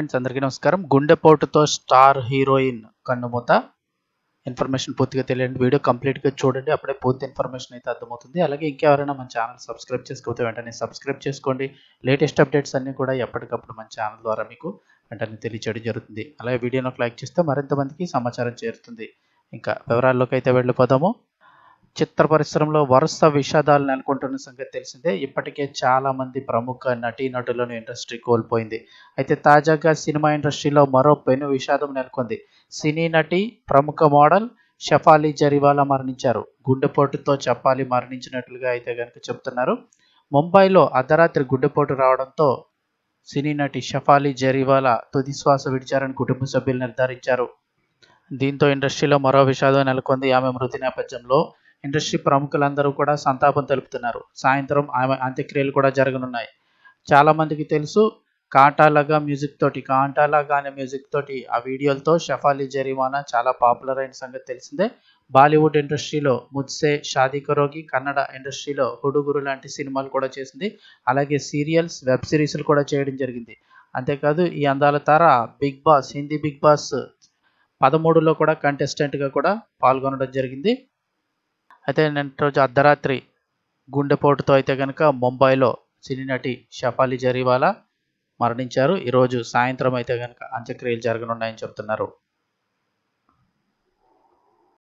Friends అందరికీ నమస్కారం. గుండెపోటుతో స్టార్ హీరోయిన్ కన్నుమూత. ఇన్ఫర్మేషన్ పూర్తిగా తెలియండి వీడియో కంప్లీట్గా చూడండి. అప్పుడే పూర్తి ఇన్ఫర్మేషన్ అయితే అర్థమవుతుంది. అలాగే ఇంకెవరైనా మన ఛానల్ సబ్స్క్రైబ్ చేసుకోకపోతే వెంటనే సబ్స్క్రైబ్ చేసుకోండి. లేటెస్ట్ అప్డేట్స్ అన్నీ కూడా ఎప్పటికప్పుడు మన ఛానల్ ద్వారా మీకు వెంటనే తెలియచేయడం జరుగుతుంది. అలాగే వీడియోను లైక్ చేస్తే మరింత మందికి సమాచారం చేరుతుంది. ఇంకా వివరాల్లోకి అయితే వెళ్ళిపోదాము. చిత్ర పరిశ్రమలో వరుస విషాదాలు నెలకొంటున్న సంగతి తెలిసిందే. ఇప్పటికే చాలామంది ప్రముఖ నటీనటులను ఇండస్ట్రీ కోల్పోయింది. అయితే తాజాగా సినిమా ఇండస్ట్రీలో మరో పెను విషాదం నెలకొంది. సినీ నటి ప్రముఖ మోడల్ షఫాలి జరివాలా మరణించారు. గుండెపోటుతో చెప్పాలి మరణించినట్లుగా అయితే కనుక చెప్తున్నారు. ముంబైలో అర్ధరాత్రి గుండెపోటు రావడంతో సినీ నటి షఫాలి జరివాలా తుది శ్వాస విడిచారని కుటుంబ సభ్యులు నిర్ధారించారు. దీంతో ఇండస్ట్రీలో మరో విషాదం నెలకొంది. ఆమె మృతి నేపథ్యంలో ఇండస్ట్రీ ప్రముఖులందరూ కూడా సంతాపం తెలుపుతున్నారు. సాయంత్రం ఆమె అంత్యక్రియలు కూడా జరగనున్నాయి. చాలామందికి తెలుసు కాంటాలగా మ్యూజిక్ తోటి కాంటాలగా అనే మ్యూజిక్ తోటి ఆ వీడియోలతో షఫాలి జరిమానా చాలా పాపులర్ అయిన సంగతి తెలిసిందే. బాలీవుడ్ ఇండస్ట్రీలో ముజ్సే షాదీ కరోగి కన్నడ ఇండస్ట్రీలో హుడుగురు లాంటి సినిమాలు కూడా చేసింది. అలాగే సీరియల్స్ వెబ్ సిరీస్లు కూడా చేయడం జరిగింది. అంతేకాదు ఈ అందాల తార Bigg Boss Hindi Bigg Boss పదమూడులో కూడా కంటెస్టెంట్గా కూడా పాల్గొనడం జరిగింది. అయితే నిన్న రోజు అర్ధరాత్రి గుండెపోటుతో అయితే కనుక ముంబైలో సినీ నటి షఫాలి జరీవాలా మరణించారు. ఈరోజు సాయంత్రం అయితే కనుక అంత్యక్రియలు జరగనున్నాయని చెప్తున్నారు